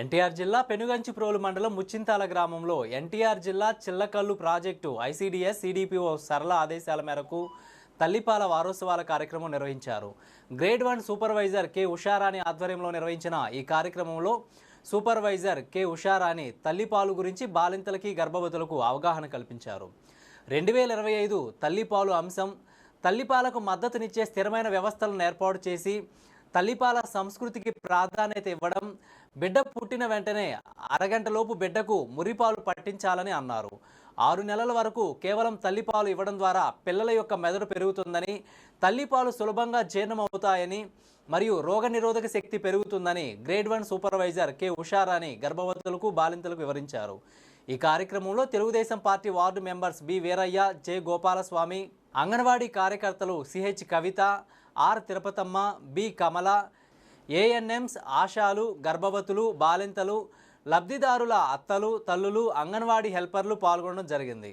ఎన్టీఆర్ జిల్లా పెనుగంచిప్రోలు మండలం ముచ్చింతాల గ్రామంలో ఎన్టీఆర్ జిల్లా చిల్లకల్లు ప్రాజెక్టు ఐసీడీఎస్ సిడిపిఓ సరళ ఆదేశాల మేరకు తల్లిపాల వారోత్సవాల కార్యక్రమం నిర్వహించారు. Grade one supervisor K Usharani ఆధ్వర్యంలో నిర్వహించిన ఈ కార్యక్రమంలో సూపర్వైజర్ కె ఉషారాణి తల్లిపాలు గురించి బాలింతలకి గర్భవతులకు అవగాహన కల్పించారు. రెండు వేల ఇరవై ఐదు తల్లిపాలు అంశం తల్లిపాలకు మద్దతునిచ్చే స్థిరమైన వ్యవస్థలను ఏర్పాటు చేసి తల్లిపాల సంస్కృతికి ప్రాధాన్యత ఇవ్వడం బిడ్డ పుట్టిన వెంటనే అరగంటలోపు బిడ్డకు మురిపాలు పట్టించాలని అన్నారు. ఆరు నెలల వరకు కేవలం తల్లిపాలు ఇవ్వడం ద్వారా పిల్లల యొక్క మెదడు పెరుగుతుందని తల్లిపాలు సులభంగా జీర్ణమవుతాయని మరియు రోగనిరోధక శక్తి పెరుగుతుందని grade one supervisor K. Usharani గర్భవతులకు బాలింతలకు వివరించారు. ఈ కార్యక్రమంలో Telugu Desam party ward members B. Veeraiah J. Gopalaswamy anganwadi కార్యకర్తలు CH Kavitha R Tirupatamma B Kamala ANMs ఆశాలు గర్భవతులు బాలింతలు లబ్ధిదారుల అత్తలు తల్లులు అంగన్వాడీ హెల్పర్లు పాల్గొనడం జరిగింది.